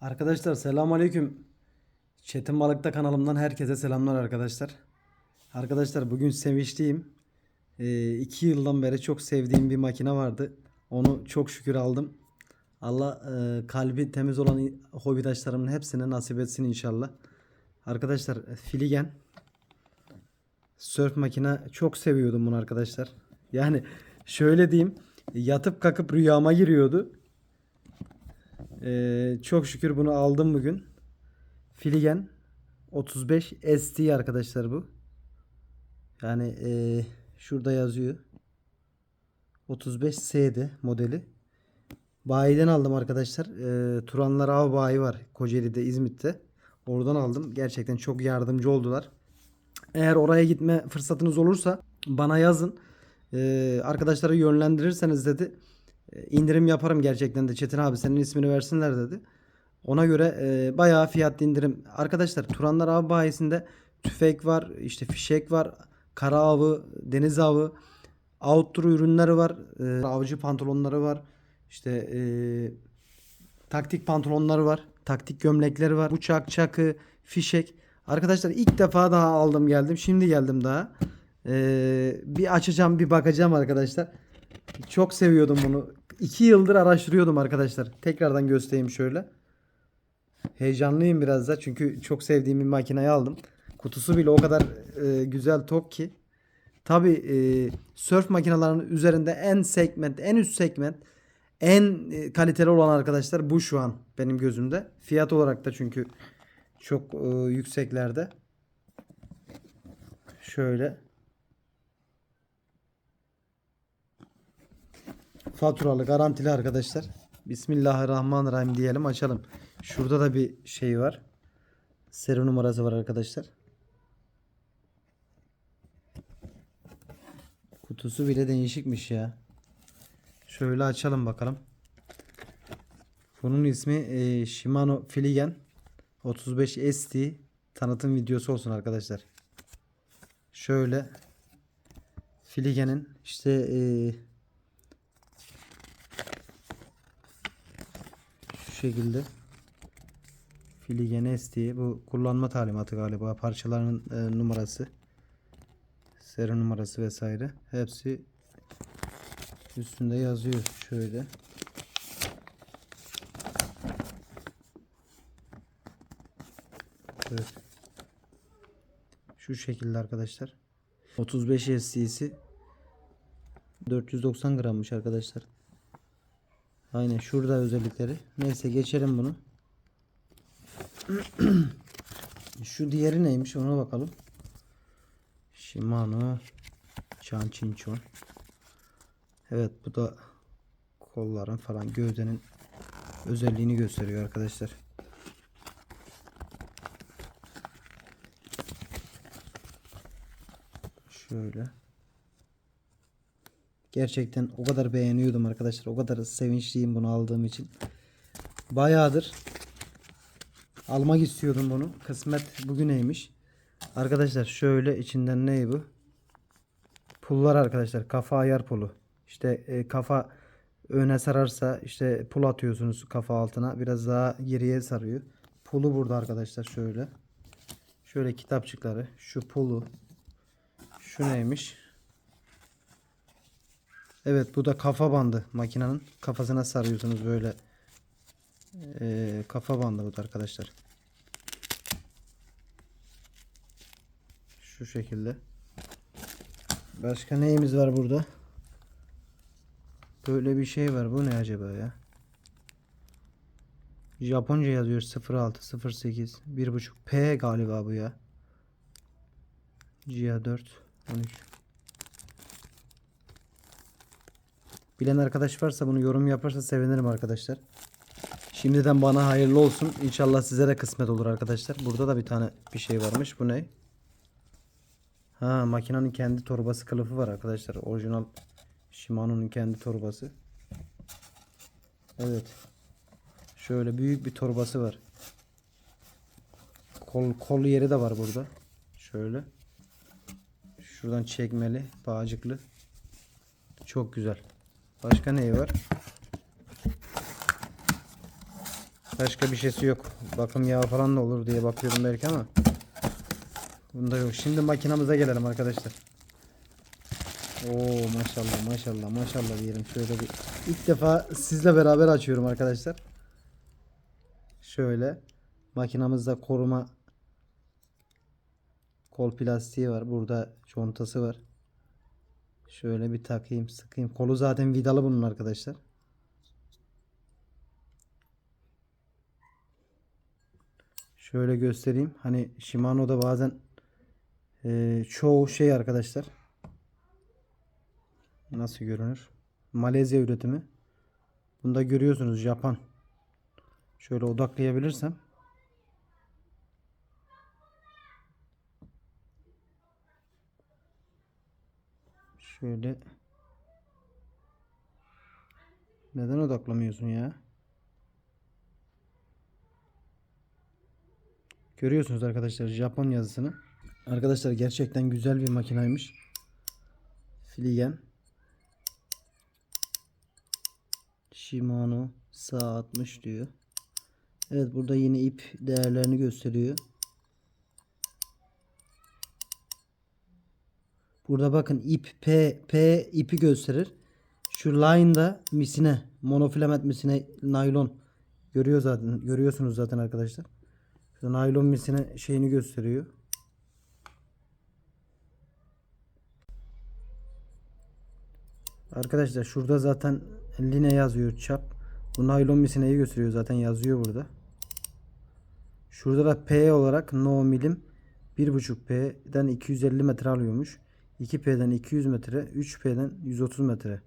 Arkadaşlar selamünaleyküm. Çetin Balık'ta kanalımdan herkese selamlar arkadaşlar. Arkadaşlar bugün sevinçliyim. Ee, iki yıldan beri çok sevdiğim bir makine vardı. Onu çok şükür aldım. Allah e, kalbi temiz olan hobidaşlarımın hepsine nasip etsin inşallah. Arkadaşlar Filigen Surf makine çok seviyordum bunu arkadaşlar. Yani şöyle diyeyim yatıp kalkıp rüyama giriyordu. Ee, çok şükür bunu aldım bugün. Filigen 35 ST arkadaşlar bu. Yani ee, şurada yazıyor. 35 SD modeli. Bayiden aldım arkadaşlar. Ee, Turanlar Av Bayi var Kocaeli'de, İzmit'te. Oradan aldım. Gerçekten çok yardımcı oldular. Eğer oraya gitme fırsatınız olursa bana yazın. Ee, arkadaşları yönlendirirseniz dedi. E, indirim yaparım gerçekten de Çetin abi senin ismini versinler dedi. Ona göre e, bayağı fiyatlı indirim. Arkadaşlar Turanlar Av bayisinde tüfek var, işte fişek var, kara avı, deniz avı, outdoor ürünleri var, e, avcı pantolonları var, işte e, taktik pantolonları var, taktik gömlekleri var, bıçak, çakı, fişek. Arkadaşlar ilk defa daha aldım geldim. Şimdi geldim daha. E, bir açacağım, bir bakacağım arkadaşlar. Çok seviyordum bunu. İki yıldır araştırıyordum arkadaşlar. Tekrardan göstereyim şöyle. Heyecanlıyım biraz da çünkü çok sevdiğim bir makineyi aldım. Kutusu bile o kadar e, güzel tok ki. Tabi e, surf makinelerinin üzerinde en segment, en üst segment, en e, kaliteli olan arkadaşlar bu şu an benim gözümde. Fiyat olarak da çünkü çok e, yükseklerde. Şöyle. Faturalı, garantili arkadaşlar. Bismillahirrahmanirrahim diyelim açalım. Şurada da bir şey var. Seri numarası var arkadaşlar. Kutusu bile değişikmiş ya. Şöyle açalım bakalım. Bunun ismi e, Shimano Filigen 35 ST tanıtım videosu olsun arkadaşlar. Şöyle Filigen'in işte e, şekilde. Filigen ST bu kullanma talimatı galiba. Parçaların e, numarası seri numarası vesaire. Hepsi üstünde yazıyor şöyle. Evet. şu şekilde arkadaşlar. 35 ST'si 490 grammış arkadaşlar Aynen şurada özellikleri. Neyse geçelim bunu. Şu diğeri neymiş ona bakalım. Shimano Chanchinchon. Evet bu da kolların falan gövdenin özelliğini gösteriyor arkadaşlar. Şöyle. Gerçekten o kadar beğeniyordum arkadaşlar. O kadar sevinçliyim bunu aldığım için. Bayağıdır almak istiyordum bunu. Kısmet bugüneymiş. Arkadaşlar şöyle içinden ne bu? Pullar arkadaşlar. Kafa ayar pulu. İşte e, kafa öne sararsa işte pul atıyorsunuz kafa altına. Biraz daha geriye sarıyor. Pulu burada arkadaşlar şöyle. Şöyle kitapçıkları. Şu pulu. Şu neymiş? Evet bu da kafa bandı makinenin kafasına sarıyorsunuz böyle Ee, kafa bandı bu da arkadaşlar. Şu şekilde. Başka neyimiz var burada? Böyle bir şey var. Bu ne acaba ya? Japonca yazıyor 06 08 1.5 P galiba bu ya. GA 4 13 Bilen arkadaş varsa bunu yorum yaparsa sevinirim arkadaşlar. Şimdiden bana hayırlı olsun. İnşallah size de kısmet olur arkadaşlar. Burada da bir tane bir şey varmış. Bu ne? Ha makinenin kendi torbası kılıfı var arkadaşlar. Orijinal Shimano'nun kendi torbası. Evet. Şöyle büyük bir torbası var. Kol, kol yeri de var burada. Şöyle. Şuradan çekmeli, bağcıklı. Çok güzel. Başka neyi var? Başka bir şeysi yok. Bakım yağı falan da olur diye bakıyorum belki ama. Bunda yok. Şimdi makinamıza gelelim arkadaşlar. Oo maşallah maşallah maşallah diyelim. Şöyle bir ilk defa sizle beraber açıyorum arkadaşlar. Şöyle makinamızda koruma kol plastiği var. Burada contası var. Şöyle bir takayım sıkayım. Kolu zaten vidalı bunun arkadaşlar. Şöyle göstereyim. Hani Shimano'da bazen eee, çoğu şey arkadaşlar. Nasıl görünür? Malezya üretimi. Bunda görüyorsunuz Japan. Şöyle odaklayabilirsem. Şöyle. Neden odaklamıyorsun ya? Görüyorsunuz arkadaşlar Japon yazısını. Arkadaşlar gerçekten güzel bir makinaymış. Filigen. Shimano sağ 60 diyor. Evet burada yine ip değerlerini gösteriyor. Burada bakın ip P P ipi gösterir. Şu line'da misine monofilament misine naylon görüyor zaten görüyorsunuz zaten arkadaşlar. Şu naylon misine şeyini gösteriyor. Arkadaşlar şurada zaten line yazıyor çap. Bu naylon misineyi gösteriyor zaten yazıyor burada. Şurada da P olarak no milim 1.5 P'den 250 metre alıyormuş. 2P'den 200 metre, 3P'den 130 metre.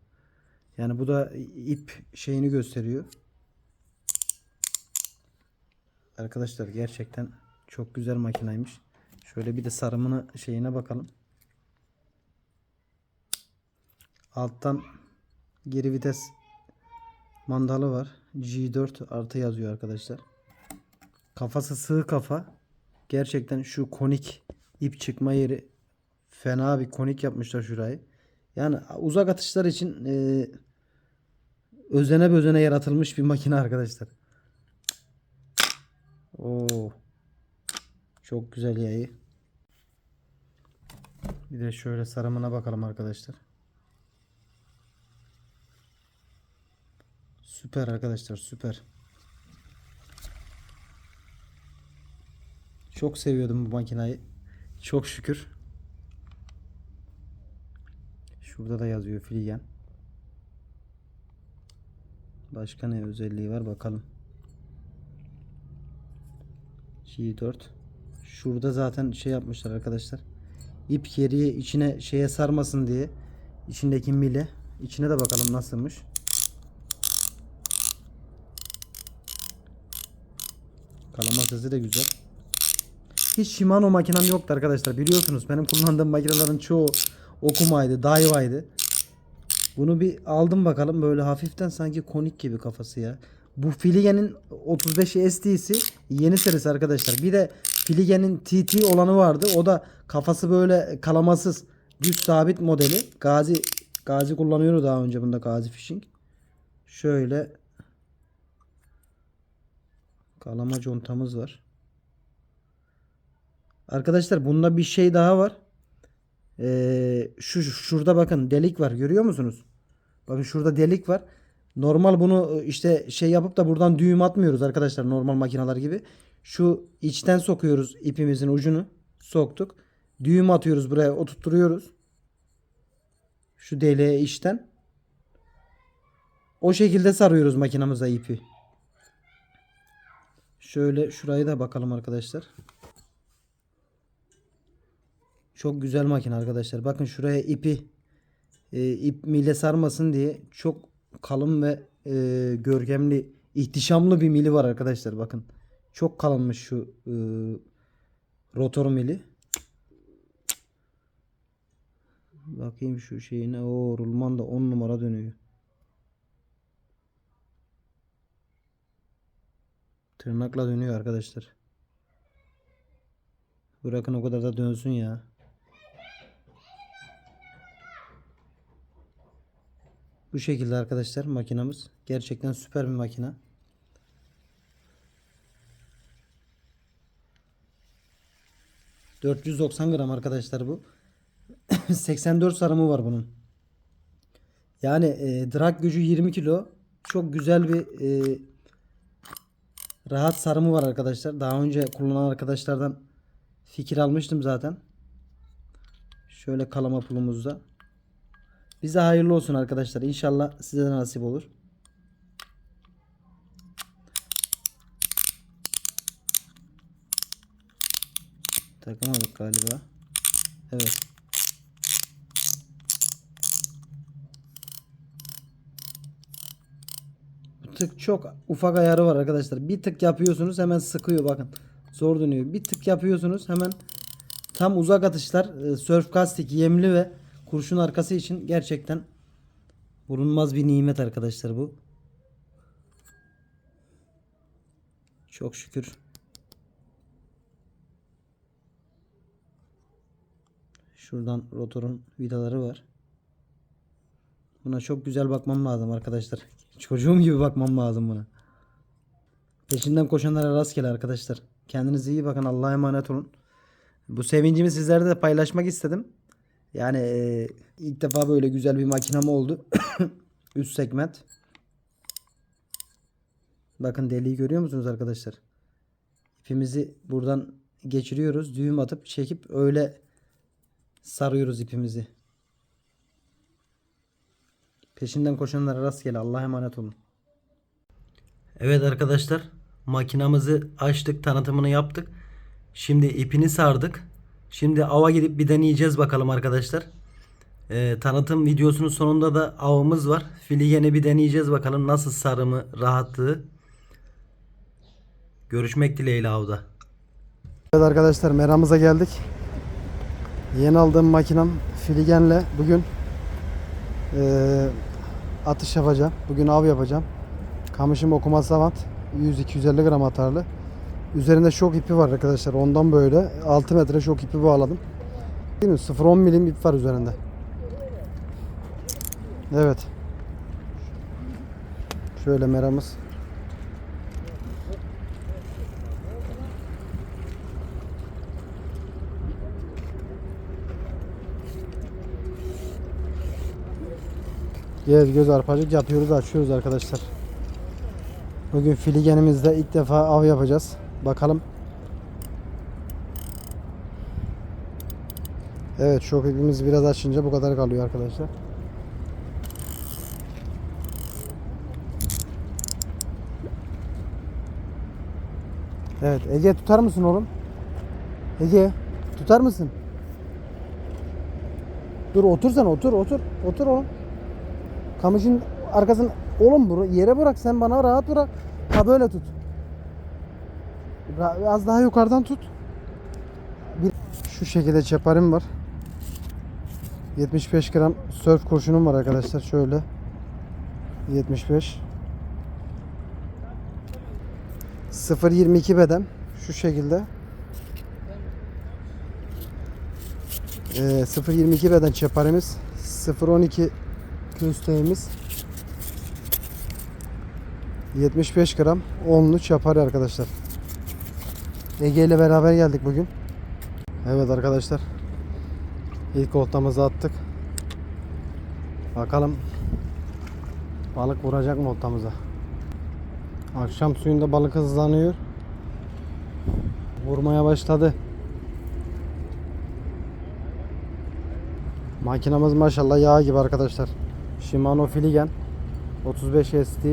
Yani bu da ip şeyini gösteriyor. Arkadaşlar gerçekten çok güzel makinaymış. Şöyle bir de sarımını şeyine bakalım. Alttan geri vites mandalı var. G4 artı yazıyor arkadaşlar. Kafası sığ kafa. Gerçekten şu konik ip çıkma yeri fena bir konik yapmışlar şurayı. Yani uzak atışlar için e, özene bözene yaratılmış bir makine arkadaşlar. Oo. Çok güzel yayı. Bir de şöyle sarımına bakalım arkadaşlar. Süper arkadaşlar süper. Çok seviyordum bu makinayı. Çok şükür. Şurada da yazıyor Filigen. Başka ne özelliği var bakalım. G4. Şurada zaten şey yapmışlar arkadaşlar. İp geriye içine şeye sarmasın diye içindeki mile içine de bakalım nasılmış. Kalama sesi de güzel. Hiç Shimano makinem yoktu arkadaşlar. Biliyorsunuz benim kullandığım makinelerin çoğu okumaydı, Daiwa'ydı. Bunu bir aldım bakalım böyle hafiften sanki konik gibi kafası ya. Bu Filigen'in 35 ST'si yeni serisi arkadaşlar. Bir de Filigen'in TT olanı vardı. O da kafası böyle kalamasız düz sabit modeli. Gazi Gazi kullanıyordu daha önce bunda Gazi Fishing. Şöyle kalama contamız var. Arkadaşlar bunda bir şey daha var. Ee, şu şurada bakın delik var görüyor musunuz? Bakın şurada delik var. Normal bunu e, işte şey yapıp da buradan düğüm atmıyoruz arkadaşlar normal makineler gibi. Şu içten sokuyoruz ipimizin ucunu. Soktuk. Düğüm atıyoruz buraya oturtturuyoruz. Şu deliğe içten. O şekilde sarıyoruz makinamıza ipi. Şöyle şurayı da bakalım arkadaşlar. Çok güzel makine arkadaşlar. Bakın şuraya ipi e, ip mile sarmasın diye çok kalın ve e, görkemli, ihtişamlı bir mili var arkadaşlar. Bakın çok kalınmış şu e, rotor mili. Bakayım şu şeyine. O rulman da 10 numara dönüyor. Tırnakla dönüyor arkadaşlar. Bırakın o kadar da dönsün ya. Bu şekilde arkadaşlar makinamız. Gerçekten süper bir makina. ...490 gram arkadaşlar bu. 84 sarımı var bunun. Yani e, drag gücü 20 kilo. Çok güzel bir e, rahat sarımı var arkadaşlar. Daha önce kullanan arkadaşlardan fikir almıştım zaten. Şöyle kalama pulumuzda. Bize hayırlı olsun arkadaşlar. İnşallah size de nasip olur. Takamadık galiba. Evet. Bu tık çok ufak ayarı var arkadaşlar. Bir tık yapıyorsunuz hemen sıkıyor bakın. Zor dönüyor. Bir tık yapıyorsunuz hemen tam uzak atışlar e, surf kastik yemli ve kurşun arkası için gerçekten bulunmaz bir nimet arkadaşlar bu. Çok şükür. Şuradan rotorun vidaları var. Buna çok güzel bakmam lazım arkadaşlar. Çocuğum gibi bakmam lazım buna. Peşinden koşanlara rastgele arkadaşlar. Kendinize iyi bakın. Allah'a emanet olun. Bu sevincimi sizlerle de paylaşmak istedim. Yani e, ilk defa böyle güzel bir makinam oldu. Üst segment. Bakın deliği görüyor musunuz arkadaşlar? İpimizi buradan geçiriyoruz. Düğüm atıp çekip öyle sarıyoruz ipimizi. Peşinden koşanlara rastgele. Allah'a emanet olun. Evet arkadaşlar. Makinamızı açtık. Tanıtımını yaptık. Şimdi ipini sardık. Şimdi ava gidip bir deneyeceğiz bakalım arkadaşlar. Ee, tanıtım videosunun sonunda da avımız var. Fili yine bir deneyeceğiz bakalım nasıl sarımı, rahatlığı. Görüşmek dileğiyle avda. Evet arkadaşlar meramıza geldik. Yeni aldığım makinem Filigen'le bugün eee, atış yapacağım. Bugün av yapacağım. Kamışım okuma savat 100-250 gram atarlı. Üzerinde şok ipi var arkadaşlar. Ondan böyle 6 metre şok ipi bağladım. Değil mi? 0-10 milim ip var üzerinde. Evet. Şöyle meramız. Göz göz arpacık yapıyoruz açıyoruz arkadaşlar. Bugün filigenimizde ilk defa av yapacağız. Bakalım. Evet şok ipimiz biraz açınca bu kadar kalıyor arkadaşlar. Evet Ege tutar mısın oğlum? Ege tutar mısın? Dur otur sen otur otur. Otur oğlum. Kamışın arkasını oğlum yere bırak sen bana rahat bırak. Ha böyle tut. Ra- Az daha yukarıdan tut. Bir şu şekilde çeparim var. 75 gram surf kurşunum var arkadaşlar şöyle. 75 0.22 beden şu şekilde. Ee, 0.22 beden çeparimiz 0.12 kösteğimiz 75 gram onlu çapar arkadaşlar. Ege ile beraber geldik bugün. Evet arkadaşlar. İlk oltamızı attık. Bakalım balık vuracak mı oltamıza. Akşam suyunda balık hızlanıyor. Vurmaya başladı. Makinamız maşallah yağ gibi arkadaşlar. Shimano Filigen 35 ST.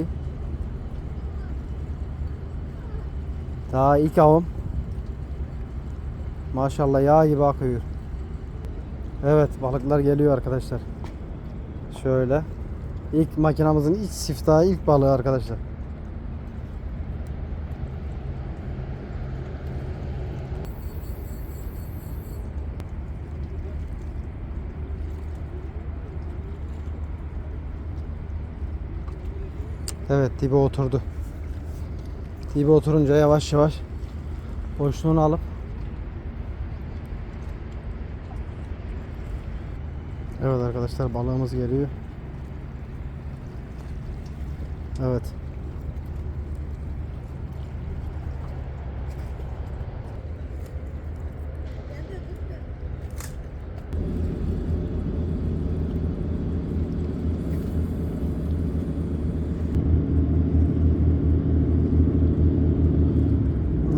Daha ilk avım. Maşallah yağ gibi akıyor. Evet balıklar geliyor arkadaşlar. Şöyle. İlk makinamızın ilk siftahı ilk balığı arkadaşlar. Evet dibe oturdu. Dibe oturunca yavaş yavaş boşluğunu alıp Evet arkadaşlar balığımız geliyor. Evet.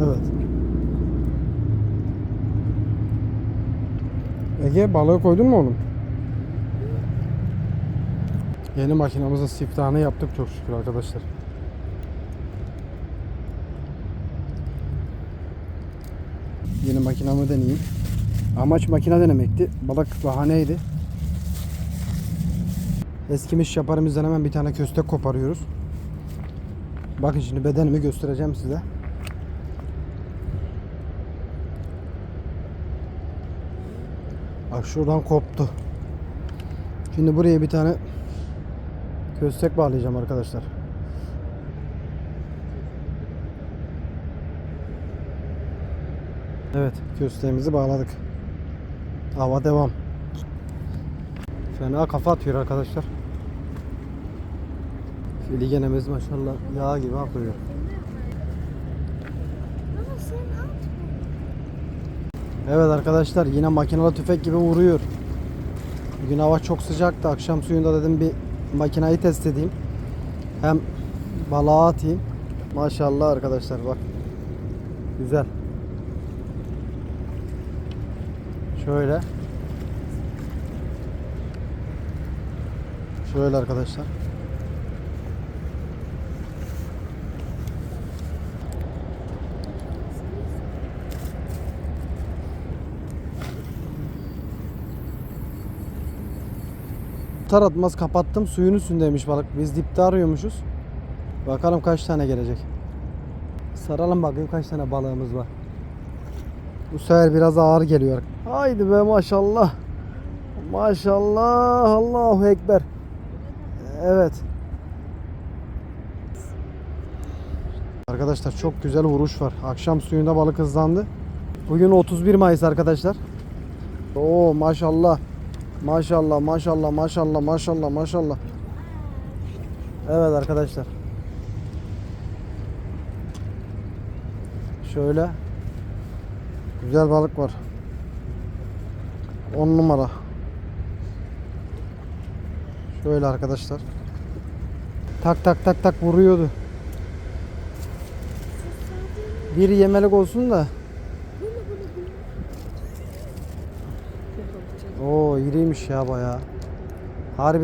Evet. Ege balığı koydun mu oğlum? Yeni makinamızın siftahını yaptık çok şükür arkadaşlar. Yeni makinamı deneyeyim. Amaç makine denemekti. Balık bahaneydi. Eskimiş şaparımızdan hemen bir tane köstek koparıyoruz. Bakın şimdi bedenimi göstereceğim size. Bak şuradan koptu. Şimdi buraya bir tane köstek bağlayacağım arkadaşlar. Evet, kösteğimizi bağladık. Hava devam. Fena kafa atıyor arkadaşlar. Filigenemiz maşallah yağ gibi akıyor. Evet arkadaşlar yine makinalı tüfek gibi vuruyor. Bugün hava çok sıcaktı. Akşam suyunda dedim bir makinayı test edeyim. Hem balığa atayım. Maşallah arkadaşlar bak. Güzel. Şöyle. Şöyle arkadaşlar. Atar atmaz kapattım suyun üstündeymiş balık. Biz dipte arıyormuşuz. Bakalım kaç tane gelecek. Saralım bakayım kaç tane balığımız var. Bu sefer biraz ağır geliyor. Haydi be maşallah. Maşallah Allahu Ekber. Evet. Arkadaşlar çok güzel vuruş var. Akşam suyunda balık hızlandı. Bugün 31 Mayıs arkadaşlar. Oo maşallah. Maşallah maşallah maşallah maşallah maşallah. Evet arkadaşlar. Şöyle güzel balık var. 10 numara. Şöyle arkadaşlar. Tak tak tak tak vuruyordu. Bir yemelik olsun da. Oo iriymiş ya bayağı. Harbi